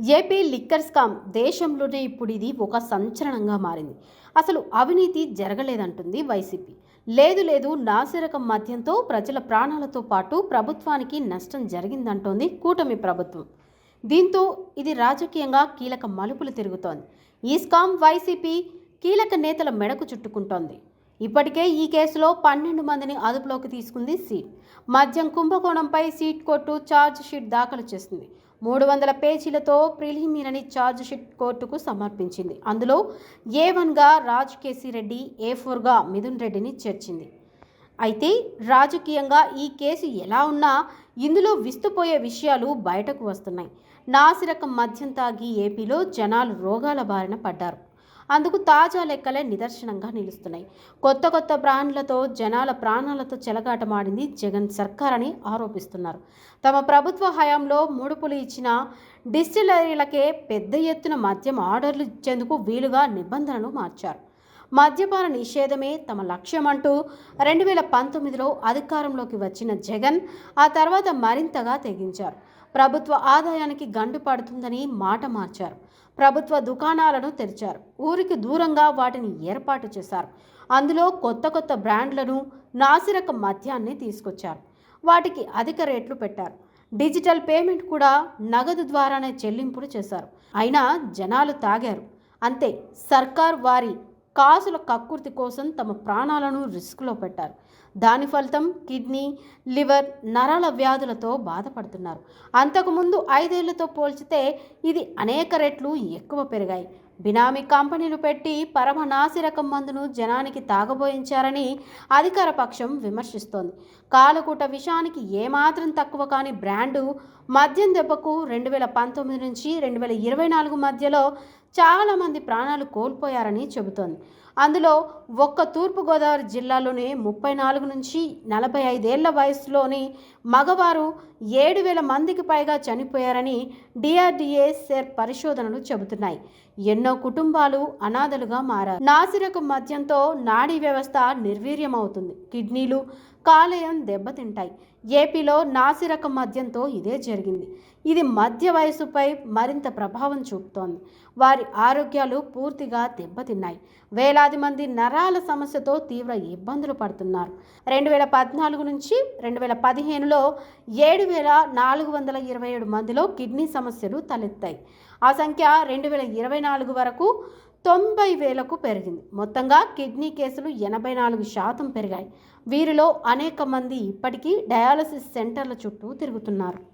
AP liquor scam దేశంలోనే ఇప్పుడు ఇది ఒక సంచలనంగా మారింది. అసలు అవినీతి జరగలేదంటుంది వైసీపీ. లేదు లేదు నాసిరకం మద్యంతో ప్రజల ప్రాణాలతో పాటు ప్రభుత్వానికి నష్టం జరిగిందంటోంది కూటమి ప్రభుత్వం. దీంతో ఇది రాజకీయంగా కీలక మలుపులు తిరుగుతోంది. ఈ స్కామ్ వైసీపీ కీలక నేతల మెడకు చుట్టుకుంటోంది. ఇప్పటికే ఈ కేసులో పన్నెండు మందిని అదుపులోకి తీసుకుంది సీట్. మద్యం కుంభకోణంపై సీట్ కోర్టు ఛార్జ్ షీట్ దాఖలు చేసింది. మూడు వందల పేజీలతో ప్రిలిమినరీ ఛార్జ్ షీట్ కోర్టుకు సమర్పించింది. అందులో ఏ వన్గా రాజ్ కేసీ రెడ్డి ఏ ఫోర్గా మిథున్ రెడ్డిని చేర్చింది. అయితే రాజకీయంగా ఈ కేసు ఎలా ఉన్నా ఇందులో విస్తుపోయే విషయాలు బయటకు వస్తున్నాయి. నాసిరకం మద్యం తాగి ఏపీలో జనాలు రోగాల బారిన పడ్డారు. అందుకు తాజా లెక్కలే నిదర్శనంగా నిలుస్తున్నాయి. కొత్త కొత్త బ్రాండ్లతో జనాల ప్రాణాలతో చెలగాటమాడింది జగన్ సర్కార్ అని ఆరోపిస్తున్నారు. తమ ప్రభుత్వ హయాంలో ముడుపులు ఇచ్చిన డిస్టిలరీలకే పెద్ద ఎత్తున మద్యం ఆర్డర్లు ఇచ్చేందుకు వీలుగా నిబంధనలు మార్చారు. మద్యపాన నిషేధమే తమ లక్ష్యమంటూ రెండు వేల పంతొమ్మిదిలో అధికారంలోకి వచ్చిన జగన్ ఆ తర్వాత మరింతగా తెగించారు. ప్రభుత్వ ఆదాయానికి గండు పడుతుందని మాట మార్చారు. ప్రభుత్వ దుకాణాలను తెరిచారు. ఊరికి దూరంగా వాటిని ఏర్పాటు చేశారు. అందులో కొత్త కొత్త బ్రాండ్లను నాసిరక మద్యాన్ని తీసుకొచ్చారు. వాటికి అధిక రేట్లు పెట్టారు. డిజిటల్ పేమెంట్ కూడా నగదు ద్వారానే చెల్లింపులు చేశారు. అయినా జనాలు తాగారు. అంతే సర్కార్ వారి కాసుల కక్కుర్తి కోసం తమ ప్రాణాలను రిస్క్లో పెట్టారు. దాని ఫలితం కిడ్నీ లివర్ నరాల వ్యాధులతో బాధపడుతున్నారు. అంతకుముందు ఐదేళ్ళతో పోల్చితే ఇది అనేక రెట్లు ఎక్కువ పెరిగాయి. బినామీ కంపెనీలు పెట్టి పరమనాసిరకం మందును జనానికి తాగబోయించారని అధికార పక్షం విమర్శిస్తోంది. కాలకూట విషానికి ఏమాత్రం తక్కువ కాని బ్రాండు మద్యం దెబ్బకు రెండు వేల పంతొమ్మిది నుంచి రెండు వేల ఇరవై నాలుగు మధ్యలో చాలామంది ప్రాణాలు కోల్పోయారని చెబుతోంది. అందులో ఒక్క తూర్పుగోదావరి జిల్లాలోనే ముప్పై నాలుగు నుంచి నలభై ఐదేళ్ళ వయసులోని మగవారు ఏడు వేల మందికి పైగా చనిపోయారని డిఆర్డిఏ సెర్ పరిశోధనలు చెబుతున్నాయి. ఎన్నో కుటుంబాలు అనాథలుగా మారారు. నాసిరకు మద్యంతో నాడీ వ్యవస్థ నిర్వీర్యమవుతుంది. కిడ్నీలు కాలేయం దెబ్బతింటాయి. ఏపీలో నాసిరకం మద్యంతో ఇదే జరిగింది. ఇది మధ్య వయసుపై మరింత ప్రభావం చూపుతోంది. వారి ఆరోగ్యాలు పూర్తిగా దెబ్బతిన్నాయి. వేలాది మంది నరాల సమస్యతో తీవ్ర ఇబ్బందులు పడుతున్నారు. రెండు వేల పద్నాలుగు నుంచి రెండు వేల పదిహేనులో ఏడు వేల నాలుగు వందల ఇరవై ఏడు మందిలో కిడ్నీ సమస్యలు తలెత్తాయి. ఆ సంఖ్య రెండు వేల ఇరవై నాలుగు వరకు తొంభై వేలకు పెరిగింది. మొత్తంగా కిడ్నీ కేసులు ఎనభై నాలుగు శాతం పెరిగాయి. వీరిలో అనేక మంది ఇప్పటికీ డయాలసిస్ సెంటర్ల చుట్టూ తిరుగుతున్నారు.